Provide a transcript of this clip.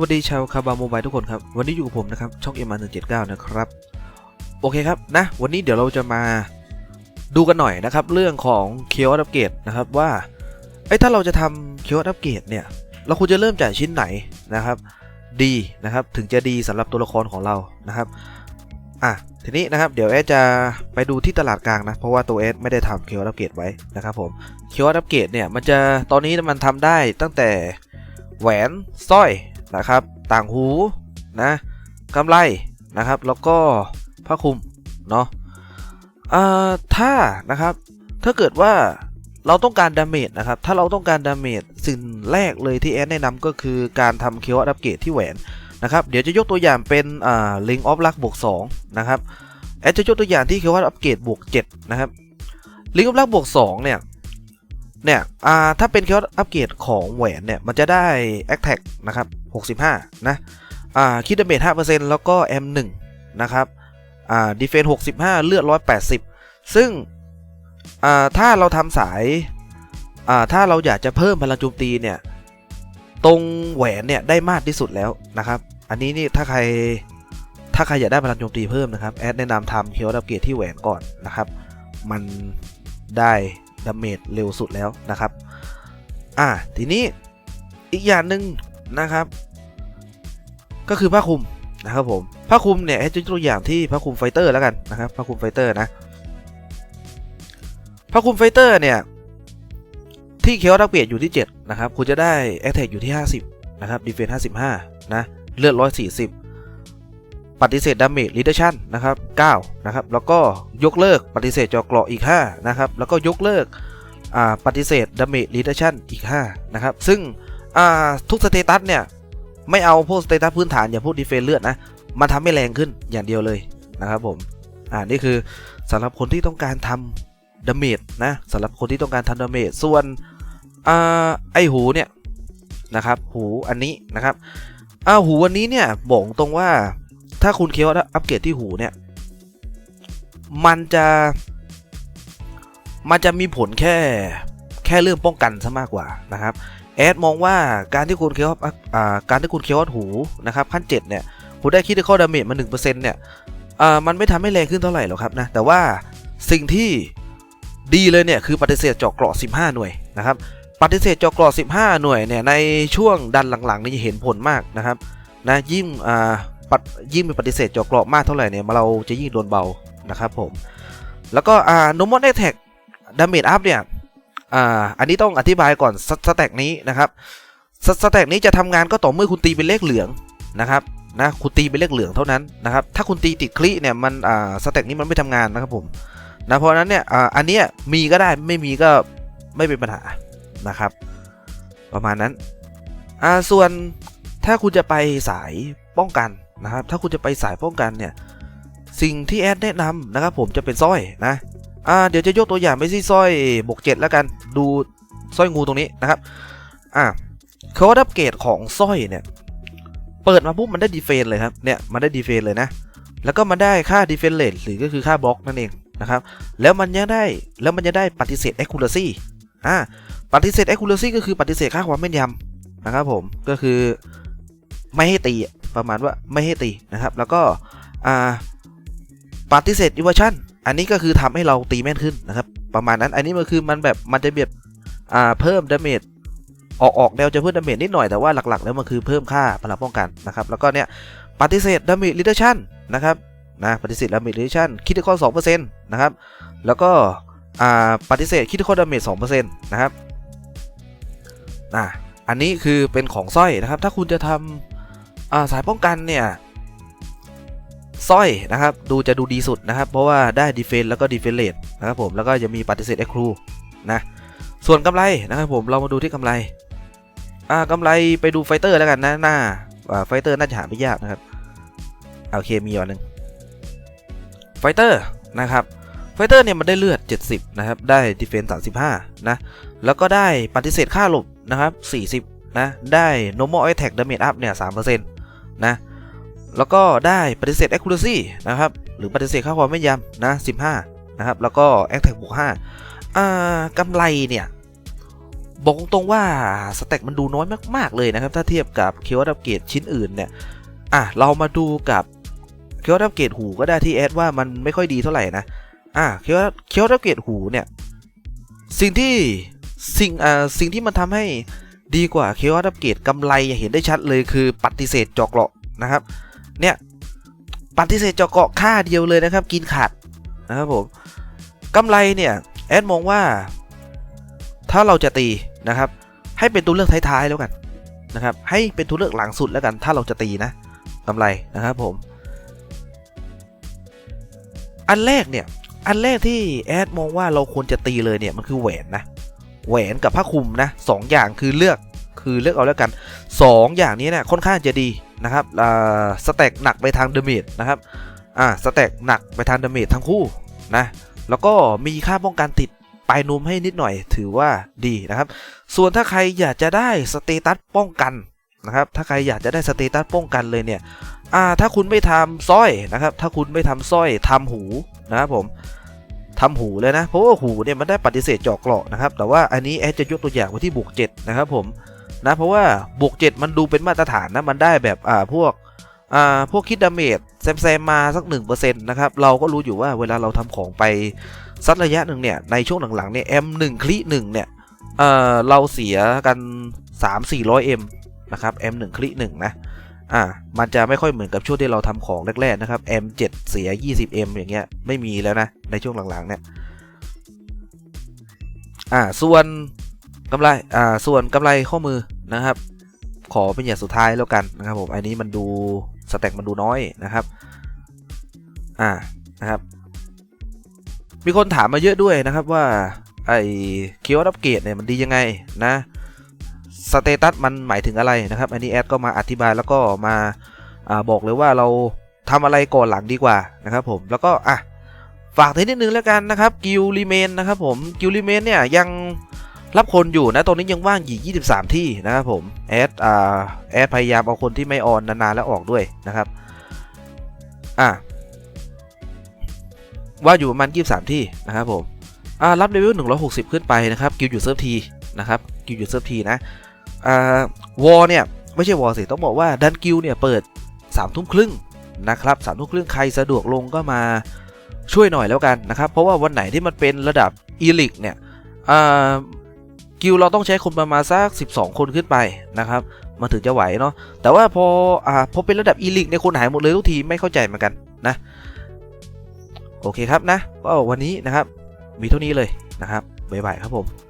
วัสดีชาวคาบาโมบายทุกคนครับ วันนี้อยู่กับผมนะครับ ช่องเอ็มอาร์หนึ่งเจ็ดเก้านะครับ โอเคครับนะ วันนี้เดี๋ยวเราจะมาดูกันหน่อยนะครับ เรื่องของเคียวอัปเกรดนะครับว่าไอ้ถ้าเราจะทำเคียวอัปเกรดเนี่ย เราควรจะเริ่มจากชิ้นไหนนะครับ ดีนะครับถึงจะดีสำหรับตัวละครของเรานะครับอะทีนี้นะครับเดี๋ยวแอดจะไปดูที่ตลาดกลางนะ เพราะว่าตัวแอดไม่ได้ทำเคียวอัปเกรดไว้นะครับผมเคียวอัปเกรดเนี่ยมันจะตอนนี้มันทำได้ตั้งแต่แหวนสร้อย นะครับ ต่างหูนะกำไรนะครับ แล้วก็ผ้าคลุมเนาะถ้านะครับ ถ้าเกิดว่าเราต้องการดาเมจนะครับ ถ้าเราต้องการดาเมจสิ่งแรกเลยที่แอดแนะนำก็คือการทำเคียวอัปเกรดที่แหวนนะครับ เดี๋ยวจะยกตัวอย่างเป็นลิงออฟลักบวก2นะครับ แอดจะยกตัวอย่างที่เคียวอัปเกรดบวก7นะครับลิงออฟลักบวก2เนี่ย เนี่ยถ้าเป็นเคียวอัปเกรดของแหวนเนี่ย มันจะได้แอคแท็กนะครับ 65 นะอ่าคิดดาเมจ5%แล้วก็แอม1นะครับดีเฟนส์65 เลือด 180 ซึ่งถ้าเราทำสายาถ้าเราอยากจะเพิ่มพลังโจมตีเนี่ย ตรงแหวนเนี่ย ได้มากที่สุดแล้วนะครับ อันนี้นี่ถ้าใครถ้าใครอยากได้พลังโจมตีเพิ่มนะครับ แอดแนะนำทำเคียวดับเกตที่แหวนก่อนนะครับ มันได้ ดาเมจเร็วสุดแล้วนะครับ อ่าทีนี้อีกอย่างหนึ่งนะครับ ก็คือผ้าคลุมนะครับผมผ้าคลุมเนี่ยให้ยกตัวอย่างที่ผ้าคลุมไฟเตอร์แล้วกันนะครับผ้าคลุมไฟเตอร์นะผ้าคลุมไฟเตอร์เนี่ยที่เคียวดักเบียดอยู่ที่ 7 นะครับ คุณจะได้แอคแท็กอยู่ที่ 50 นะครับดีเฟนส์55 นะ เลือด 140 ปฏิเสธดาเมจลิเดชันนะครับ9นะครับแล้วก็ยกเลิกปฏิเสธจอเกราะอีก5นะครับแล้วก็ยกเลิกปฏิเสธดาเมจลิเดชันอีก5นะครับซึ่งทุกสเตตัสเนี่ยไม่เอาพวกสเตตัสพื้นฐานอย่างพวกดีเฟนเลือดนะมาทำให้แรงขึ้นอย่างเดียวเลยนะครับผมอ่านี่คือสำหรับคนที่ต้องการทำดาเมจนะสำหรับคนที่ต้องการทำดาเมจส่วนอ่าไอหูเนี่ยนะครับหูอันนี้นะครับอ่าหูอันนี้เนี่ยบอกตรงว่า ถ้าคุณเคียวอัปเกรดที่หูเนี่ย มันจะ มันจะมีผลแค่แค่เรื่องป้องกันซะมากกว่านะครับแอดมองว่าการที่คุณเคียวการที่คุณเคียวหูนะครับขั้น 7 เนี่ยคุณได้คิดได้ข้อดาเมจมา 1%เนี่ยอ่ามันไม่ทำให้แรงขึ้นเท่าไหร่หรอกครับนะแต่ว่าสิ่งที่ดีเลยเนี่ยคือปฏิเสธเจาะเกราะ 15 หน่วยนะครับปฏิเสธเจาะเกราะ 15 หน่วยเนี่ยในช่วงดันหลังๆนี่เห็นผลมากนะครับนะยิ่งอ่า ยิ่งมีปฏิเสธเจาะเกราะมากเท่าไหร่เนี่ยเราจะยิ่งโดนเบานะครับผม แล้วก็อ่า normal attack damage up เนี่ยอ่าอันนี้ต้องอธิบายก่อนสสแต็กนี้นะครับสสแต็กนี้จะทำงานก็ต่อเมื่อคุณตีเป็นเลขเหลืองนะครับนะคุณตีเป็นเลขเหลืองเท่านั้นนะครับถ้าคุณตีติดคลิเนี่ยมันอ่าสแต็กนี้มันไม่ทำงานนะครับผมนะเพราะนั้นเนี่ยอ่าอันนี้มีก็ได้ไม่มีก็ไม่เป็นปัญหานะครับ ประมาณนั้นอ่าส่วนถ้าคุณจะไปสายป้องกัน นะครับ ถ้าคุณจะไปสายป้องกันเนี่ย สิ่งที่แอดแนะนำนะครับ ผมจะเป็นสร้อยนะ อ่า เดี๋ยวจะยกตัวอย่างไปที่สร้อยบวกเจ็ดแล้วกัน ดูสร้อยงูตรงนี้นะครับ อ่าเขาอัปเกรดของสร้อยเนี่ย เปิดมาปุ๊บมันได้ดีเฟนเลยครับ เนี่ย มันได้ดีเฟนเลยนะ แล้วก็มันได้ค่าดีเฟนเลทหรือก็คือค่าบล็อกนั่นเองนะครับ แล้วมันยังได้ แล้วมันจะได้ปฏิเสธ accuracy อ่า ปฏิเสธ accuracy ก็คือปฏิเสธค่าความแม่นยำนะครับผม ก็คือไม่ให้ตี ประมาณว่าไม่ให้ตีนะครับ แล้วก็ปฏิเสธ evasion อันนี้ก็คือทำให้เราตีแม่นขึ้นนะครับ ประมาณนั้น อันนี้มันคือมันแบบมันจะแบบเพิ่มดาเมจออกออกแนวจะเพิ่มดาเมจนิดหน่อยแต่ว่าหลักๆ แล้วมันคือเพิ่มค่าพลังป้องกันนะครับแล้วก็เนี่ยปฏิเสธดาเมจลิเดชันนะครับนะปฏิเสธดาเมจลิเดชันคิดข้อสองเปอร์เซ็นต์นะครับแล้วก็ปฏิเสธคิดข้อดาเมจสองเปอร์เซ็นต์นะครับอ่าอันนี้คือเป็นของสร้อยนะครับ ถ้าคุณจะทำอ่า สายป้องกันเนี่ยสร้อยนะครับ ดูจะดูดีสุดนะครับ เพราะว่าได้ดีเฟนแล้วก็ดีเฟนเลทนะครับผมแล้วก็จะมีปฏิเสธเอ็กครูนะส่วนกำไรนะครับผมเรามาดูที่กำไรอ่ากำไรไปดูไฟเตอร์แล้วกันนะหน้าอ่าไฟเตอร์น่าจะหาไม่ยากนะครับโอเคมีอันหนึ่งไฟเตอร์นะครับไฟเตอร์เนี่ยมันได้เลือด 70 นะครับ ได้ดีเฟน35 นะ แล้วก็ได้ปฏิเสธค่าหลบนะครับ 40 นะ ได้ normal attack damage up เนี่ย 3%น นะ แล้วก็ได้ปฏิเสธ accuracy นะครับ หรือปฏิเสธค่าความแม่นยำนะ 15 นะครับ แล้วก็ attack บวก5อ่ากำไรเนี่ย บอกตรงว่าสเต็กมันดูน้อยมาก ๆ เลยนะครับ ถ้าเทียบกับเคียวดับเกตชิ้นอื่นเนี่ย อะ เรามาดูกับเคียวดับเกตหูก็ได้ที่แอดว่ามันไม่ค่อยดีเท่าไหร่นะ อะเคียวเคียวดับเกตหูเนี่ย สิ่งที่สิ่งอ่าสิ่งที่มันทำให้ ดีกว่าเคียวดับเกตกำไรอย่างเห็นได้ชัดเลยคือปฏิเสธจอกเกาะนะครับ เนี่ยปฏิเสธจอกเกาะค่าเดียวเลยนะครับ กินขาดนะครับผมกำไรเนี่ยแอดมองว่า ถ้าเราจะตีนะครับ ให้เป็นตัวเลือกท้ายๆแล้วกันนะครับ ให้เป็นตัวเลือกหลังสุดแล้วกัน ถ้าเราจะตีนะกำไรนะครับผม อันแรกเนี่ยอันแรกที่แอดมองว่าเราควรจะตีเลยเนี่ยมันคือแหวนนะ แหวนกับผ้าคลุมนะสองอย่างคือเลือกคือเลือกเอาแล้วกันสองอย่างนี้เนี่ยค่อนข้างจะดีนะครับอ่าสแต็กหนักไปทางเดเมจนะครับอ่าสแต็กหนักไปทางเดเมจทั้งคู่นะแล้วก็มีค่าป้องกันติดปลายนุ่มให้นิดหน่อยถือว่าดีนะครับ ส่วนถ้าใครอยากจะได้สเตตัสป้องกันนะครับถ้าใครอยากจะได้สเตตัสป้องกันเลยเนี่ยอ่าถ้าคุณไม่ทำสร้อยนะครับถ้าคุณไม่ทำสร้อยทำหูนะครับผม ทำหูเลยนะ เพราะว่าหูเนี่ยมันได้ปฏิเสธเจาะเกราะนะครับ แต่ว่าอันนี้แอดจะยกตัวอย่างไว้ที่บวก7นะครับผมนะเพราะว่าบวก7มันดูเป็นมาตรฐานนะมันได้แบบอ่าพวกอ่าพวกคิดดาเมจแซมแซมมาสัก1%นะครับเราก็รู้อยู่ว่าเวลาเราทำของไปสักระยะหนึ่งเนี่ยในช่วงหลังๆเนี่ย M1 คลิ1เนี่ยเอ่อเราเสียกัน 3-400M นะครับ M1 คลิ1นะ อ่ามันจะไม่ค่อยเหมือนกับช่วงที่เราทำของแรกๆนะครับ M7 เสีย 20M อย่างเงี้ยไม่มีแล้วนะในช่วงหลังๆเนี่ยอ่าส่วนกำไรอ่าส่วนกำไรข้อมือนะครับ ขอเป็นอย่างสุดท้ายแล้วกันนะครับผมอันนี้มันดูสแต็กมันดูน้อยนะครับอ่านะครับ มีคนถามมาเยอะด้วยนะครับว่าไอ้เคียวดับเกตเนี่ยมันดียังไงนะ สเตตัสมันหมายถึงอะไรนะครับ อันนี้แอดก็มาอธิบายแล้วก็มาอาบอกเลยว่าเราทำอะไรก่อนหลังดีกว่านะครับผมแล้วก็อะฝากนิดนึงแล้วกันนะครับกิลรีเมนนะครับผมกิลรีเมนเนี่ยยังรับคนอยู่นะตอนนี้ยังว่างอยู่23 ที่นะครับผมแอดอ่าแอดพยายามเอาคนที่ไม่ออนนานๆแล้วออกด้วยนะครับอ่าว่าอยู่ประมาณ23 ที่นะครับผมอ่ารับเลเวล160 ขึ้นไปนะครับกิลอยู่เซิร์ฟทีนะครับกิลอยู่เซิร์ฟทีนะ อ่าวอเนี่ยไม่ใช่วอสิต้องบอกว่าดันกิลเนี่ยเปิด3ทุ่มครึ่งนะครับ3ทุ่มครึ่งใครสะดวกลงก็มาช่วยหน่อยแล้วกันนะครับ เพราะว่าวันไหนที่มันเป็นระดับอีลิกเนี่ยกิลเราต้องใช้คนประมาณสัก 12 คนขึ้นไปนะครับมันถึงจะไหวเนาะแต่ว่าพออ่าพอเป็นระดับอีลิกเนี่ยคนหายหมดเลยทุกทีไม่เข้าใจเหมือนกันนะโอเคครับนะก็วันนี้นะครับมีเท่านี้เลยนะครับบ๊ายบายครับผม